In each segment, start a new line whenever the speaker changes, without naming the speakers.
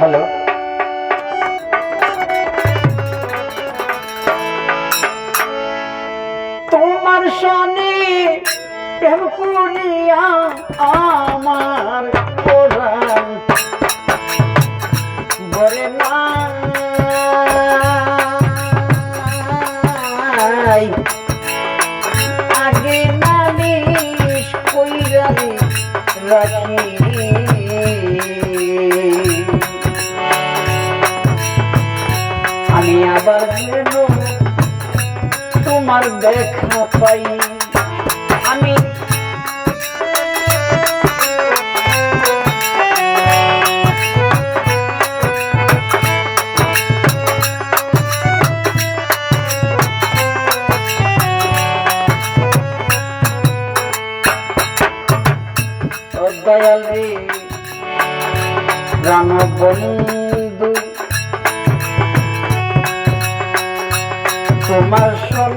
Hello তোমার সনে প্রেম আমার বরে বলে আবার যেন তোমার দেখা পাই। আমি দয়াল রে রাম বন্ধু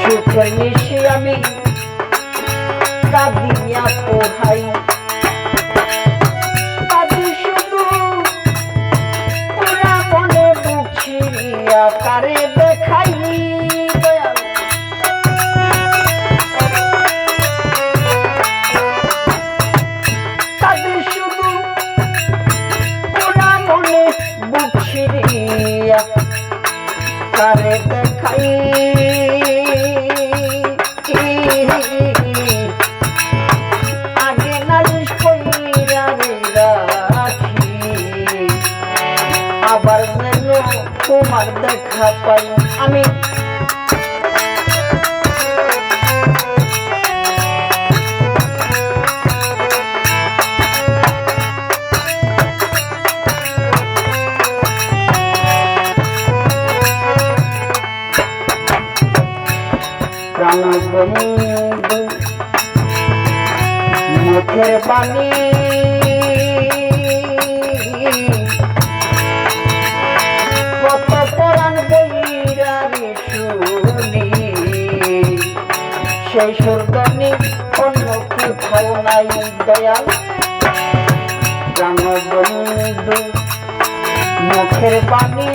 সুখের নিশি আমি কাঁদিয়া পোহাই মুখের বাণী কত পরাণ বৈরারে শুনি। সেই সুরদানি অন্য কোথাও নাই দয়াল। প্রাণ বন্ধু, মুখের বাণী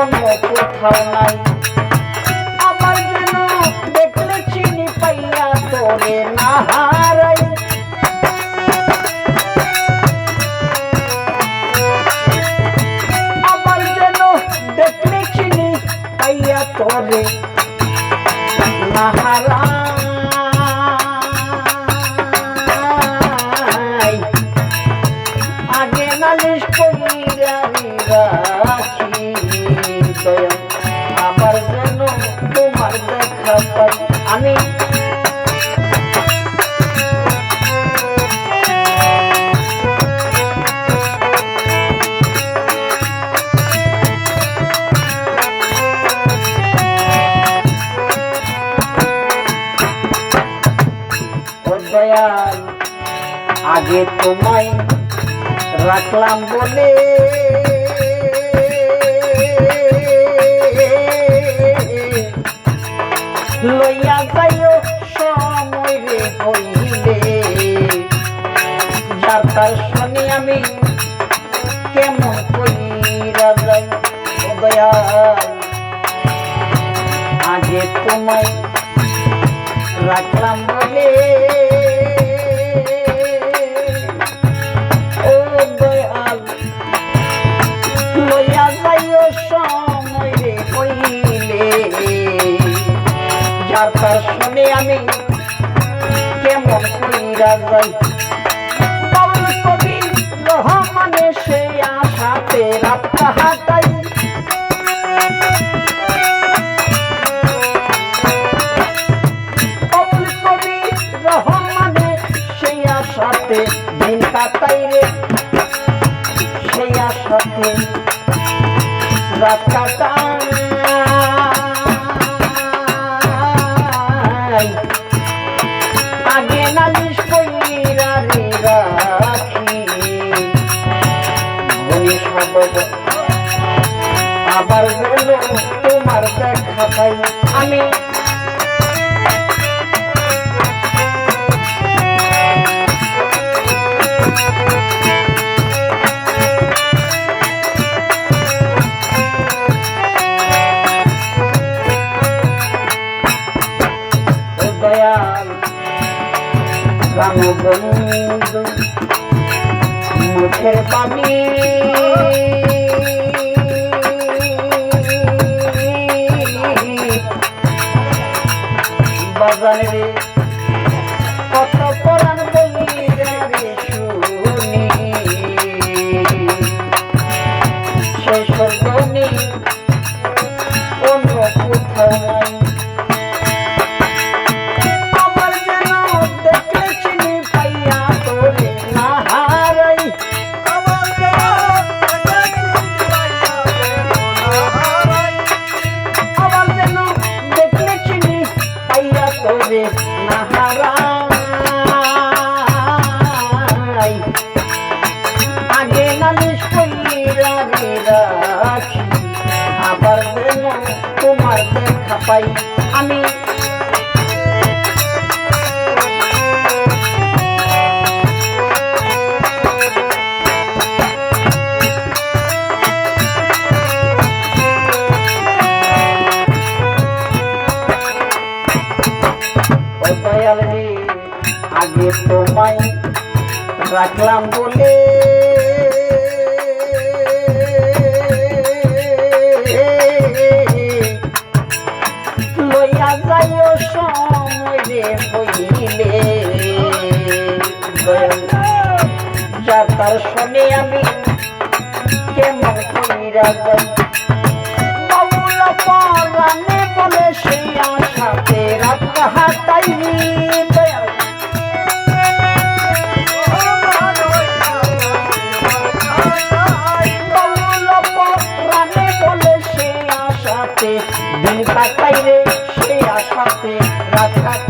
অন্য কোথাও নাই। আমার যেন দেখলে চিনি পাইয়া তোরে না হারাই। আমার যেন দেখলে আমি দয়াল আগে তোমায় রাখলাম বলে লইয়া যাইও সময় রে হইলে। যার তার শুনি আমি রাত কাহাতাই অবুল কবি রহমানে সেই আশাতে দিন কাটাই রে। সেই আশাতে রাত কাটাই। আবার গেল তোমার দেখা পাই আমি। মুখের পানি বাজারে কত পরাণ পাই। আমি আগে তোমায় রাখলাম বলে আমি কেমন কইরা যাই বাউলা পরানে বলে সেই আশাতে আশাতে রাত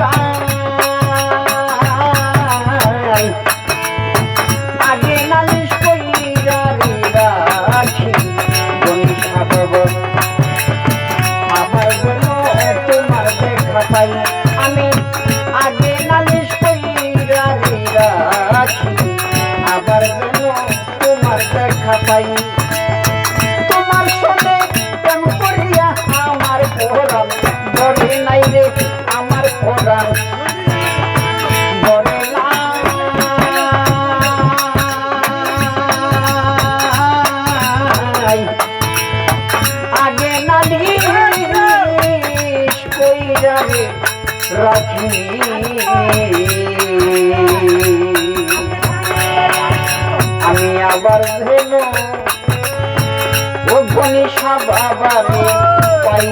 পাই আমি আগে নালিশ কইরা রে রাখি আবার যেন তোমার দেখা আমার পরাণ। আমি আবার ভেল ও আবার পাই।